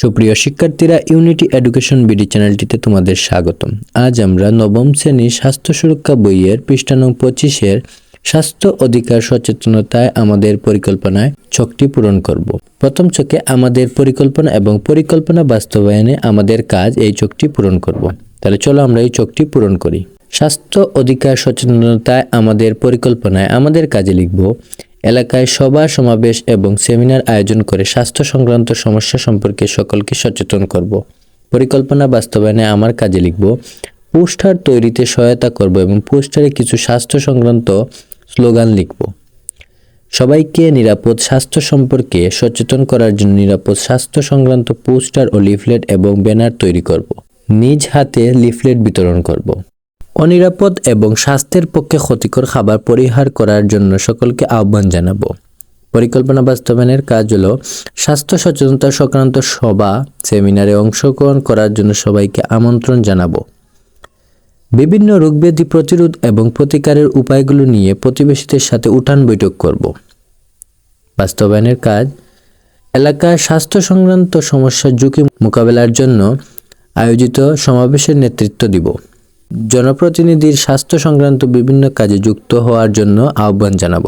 সুপ্রিয় শিক্ষার্থীরা unity education BD চ্যানেলটিতে তোমাদের স্বাগতম। আজ আমরা নবম শ্রেণির স্বাস্থ্য সুরক্ষা বইয়ের পৃষ্ঠা নং পঁচিশের স্বাস্থ্য অধিকার সচেতনতায় আমাদের পরিকল্পনায় ছকটি পূরণ করব। প্রথম ছকে আমাদের পরিকল্পনা এবং পরিকল্পনা বাস্তবায়নে আমাদের কাজ এই চোখটি পূরণ করব। তাহলে চলো আমরা এই চোখটি পূরণ করি। স্বাস্থ্য অধিকার সচেতনতায় আমাদের পরিকল্পনায় আমাদের কাজে লিখব এলাকায় সভা, সমাবেশ এবং সেমিনার আয়োজন করে স্বাস্থ্য সংক্রান্ত সমস্যা সম্পর্কে সকলকে সচেতন করব। পরিকল্পনা বাস্তবায়নে আমার কাজে লিখব, পোস্টার তৈরিতে সহায়তা করব এবং পোস্টারে কিছু স্বাস্থ্য সংক্রান্ত স্লোগান লিখব। সবাইকে নিরাপদ স্বাস্থ্য সম্পর্কে সচেতন করার জন্য নিরাপদ স্বাস্থ্য সংক্রান্ত পোস্টার ও লিফলেট এবং ব্যানার তৈরি করব। নিজ হাতে লিফলেট বিতরণ করব। অনিরাপদ এবং স্বাস্থ্যের পক্ষে ক্ষতিকর খাবার পরিহার করার জন্য সকলকে আহ্বান জানাব। পরিকল্পনা বাস্তবায়নের কাজ হলো স্বাস্থ্য সচেতনতা সংক্রান্ত সভা, সেমিনারে অংশগ্রহণ করার জন্য সবাইকে আমন্ত্রণ জানাব। বিভিন্ন রোগব্যাধি প্রতিরোধ এবং প্রতিকারের উপায়গুলো নিয়ে প্রতিবেশীদের সাথে উঠান বৈঠক করব। বাস্তবায়নের কাজ, এলাকায় স্বাস্থ্য সংক্রান্ত সমস্যার ঝুঁকি মোকাবেলার জন্য আয়োজিত সমাবেশের নেতৃত্ব দিব। জনপ্রতিনিধির স্বাস্থ্য সংক্রান্ত বিভিন্ন কাজে যুক্ত হওয়ার জন্য আহ্বান জানাব।